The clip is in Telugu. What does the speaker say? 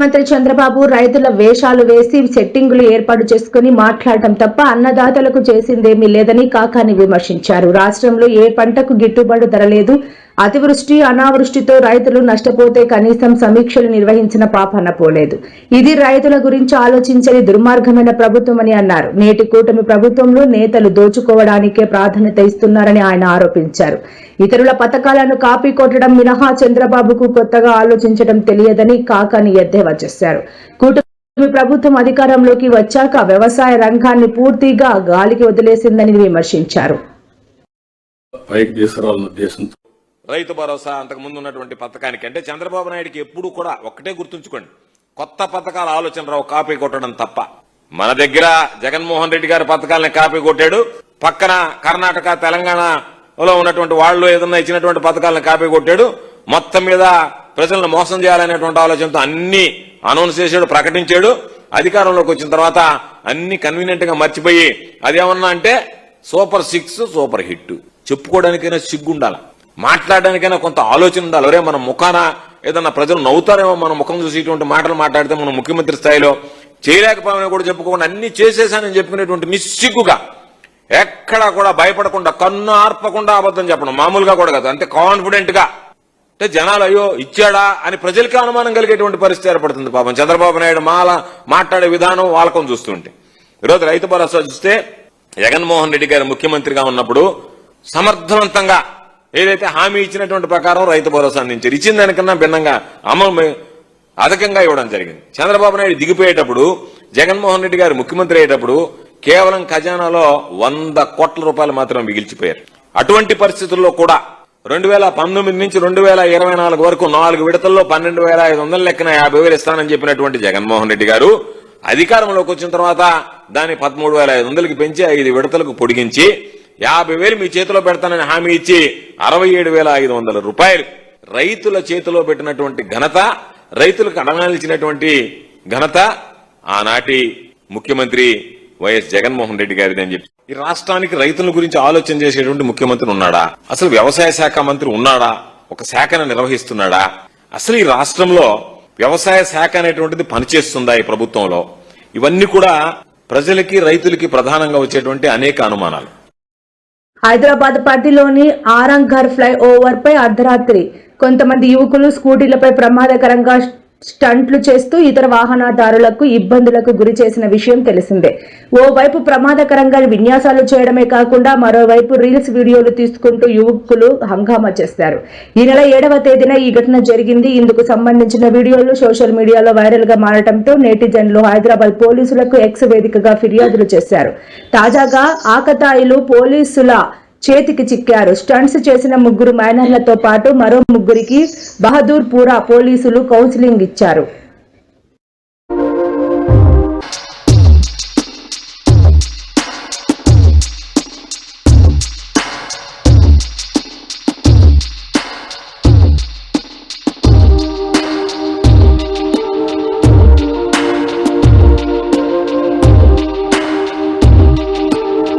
మంత్రి చంద్రబాబు రైతుల వేషాలు వేసి సెట్టింగులు ఏర్పాటు చేసుకుని మాట్లాడటం తప్ప అన్నదాతలకు చేసిందేమీ లేదని కాకాని విమర్శించారు. రాష్ట్రంలో ఏ పంటకు గిట్టుబాటు ధర లేదు. అతివృష్టి అనావృష్టితో రైతులు నష్టపోతే కనీసం సమీక్షలు నిర్వహించిన పాపన పోలేదు ఇది రైతుల గురించి ఆలోచించని దుర్మార్గమైన ప్రభుత్వమని అన్నారు. నేటి కూటమి ప్రభుత్వంలో నేతలు దోచుకోవడానికే ప్రాధాన్యత ఇస్తున్నారని ఆయన ఆరోపించారు. ఇతరుల పథకాలను కాపీ కొట్టడం మినహా చంద్రబాబుకు కొత్తగా ఆలోచించడం తెలియదని కాకాని ఎద్దేవా చేశారు. కూటమి ప్రభుత్వం అధికారంలోకి వచ్చాక వ్యవసాయ రంగాన్ని పూర్తిగా గాలికి వదిలేసిందని విమర్శించారు. పైకి తీసుకురావాలన్న ఉద్దేశంతో రైతు భరోసా అంతకు ముందు ఉన్నటువంటి పథకానికి అంటే చంద్రబాబు నాయుడికి ఎప్పుడు కూడా ఒక్కటే గుర్తుంచుకోండి. కొత్త పథకాల ఆలోచన రావు కాపీ కొట్టడం తప్ప. మన దగ్గర జగన్మోహన్ రెడ్డి గారి పథకాలని కాపీ కొట్టాడు. పక్కన కర్ణాటక తెలంగాణలో ఉన్నటువంటి వాళ్ళు ఏదన్నా ఇచ్చినటువంటి పథకాలను కాపీ కొట్టాడు. మొత్తం మీద ప్రజలను మోసం చేయాలనేటువంటి ఆలోచనతో అన్ని అనౌన్స్ చేశాడు ప్రకటించాడు. అధికారంలోకి వచ్చిన తర్వాత అన్ని కన్వీనియంట్గా మర్చిపోయి అదేమన్నా అంటే సూపర్ సిక్స్ సూపర్ హిట్. చెప్పుకోవడానికైనా సిగ్గుండాలి? మాట్లాడడానికైనా కొంత ఆలోచన ఉండాలి. ఎవరే మన ముఖాన ఏదన్నా ప్రజలు నవ్వుతారేమో మన ముఖం చూసి ఇటువంటి మాటలు మాట్లాడితే మనం ముఖ్యమంత్రి స్థాయిలో చేయలేకపోయినా కూడా చెప్పుకోకుండా అన్ని చేసేసానని చెప్పుకునేటువంటి నిస్సిగ్గుగా ఎక్కడా కూడా భయపడకుండా కన్ను ఆర్పకుండా అబద్ధం చెప్పడం మామూలుగా కూడా కాదు. అంతే కాన్ఫిడెంట్గా. అంటే జనాలు అయ్యో ఇచ్చాడా? అని ప్రజలకి అనుమానం కలిగేటువంటి పరిస్థితి ఏర్పడుతుంది పాపం. చంద్రబాబు నాయుడు మాల మాట్లాడే విధానం వాళ్ళకం చూస్తుంటే. ఈరోజు రైతు భరోసా చూస్తే జగన్మోహన్ రెడ్డి గారు ముఖ్యమంత్రిగా ఉన్నప్పుడు సమర్థవంతంగా ఏదైతే హామీ ఇచ్చినటువంటి ప్రకారం రైతు భరోసా అందించారు. ఇచ్చిన దానికన్నా భిన్నంగా అమలు అధికంగా ఇవ్వడం జరిగింది. చంద్రబాబు నాయుడు దిగిపోయేటప్పుడు జగన్మోహన్ రెడ్డి గారు ముఖ్యమంత్రి అయ్యేటప్పుడు కేవలం ఖజానాలో వంద కోట్ల రూపాయలు మాత్రం మిగిల్చిపోయారు. అటువంటి పరిస్థితుల్లో కూడా రెండు వేల పంతొమ్మిది నుంచి రెండు వేల ఇరవై నాలుగు వరకు నాలుగు విడతల్లో పన్నెండు వేల ఐదు వందల లెక్కన యాభై వేలు ఇస్తానని చెప్పినటువంటి జగన్మోహన్ రెడ్డి గారు అధికారంలోకి వచ్చిన తర్వాత దాన్ని పదమూడు వేల ఐదు వందలకి పెంచి ఐదు విడతలకు పొడిగించి యాభై వేలు మీ చేతిలో పెడతానని హామీ ఇచ్చి అరవై ఏడు వేల ఐదు వందల రూపాయలు రైతుల చేతిలో పెట్టినటువంటి ఘనత రైతులకు అడగాల్సినటువంటి ఘనత ఆనాటి ముఖ్యమంత్రి వైఎస్ జగన్మోహన్ రెడ్డి గారిది అని చెప్పి. ఈ రాష్ట్రానికి రైతుల గురించి ఆలోచన చేసేటువంటి ముఖ్యమంత్రి ఉన్నాడా? అసలు వ్యవసాయ శాఖ మంత్రి ఉన్నాడా? ఒక శాఖను నిర్వహిస్తున్నాడా? అసలు ఈ రాష్ట్రంలో వ్యవసాయ శాఖ అనేటువంటిది పనిచేస్తుందా ఈ ప్రభుత్వంలో? ఇవన్నీ కూడా ప్రజలకి రైతులకి ప్రధానంగా వచ్చేటువంటి అనేక అనుమానాలు. హైదరాబాద్ పరిధిలోని ఆరంఘర్ ఫ్లై ఓవర్ పై అర్ధరాత్రి కొంతమంది యువకులు స్కూటీలపై ప్రమాదకరంగా స్టంట్లు చేస్తూ ఇతర వాహనదారులకు ఇబ్బందులకు గురి చేసిన విషయం తెలిసిందే. ఓవైపు ప్రమాదకరంగా విన్యాసాలు చేయడమే కాకుండా మరోవైపు రీల్స్ వీడియోలు తీసుకుంటూ యువకులు హంగామా చేశారు ఈ నెల ఏడవ తేదీన ఈ ఘటన జరిగింది. ఇందుకు సంబంధించిన వీడియోలు సోషల్ మీడియాలో వైరల్గా మారడంతో నెటిజన్లు హైదరాబాద్ పోలీసులకు ఎక్స్ వేదికగా ఫిర్యాదులు చేశారు. తాజాగా ఆకతాయిలు పోలీసుల చేతికి చిక్కారు. స్టంట్స్ చేసిన ముగ్గురు మైనర్లతో పాటు మరో ముగ్గురికి బహదూర్పురా పోలీసులు కౌన్సిలింగ్ ఇచ్చారు.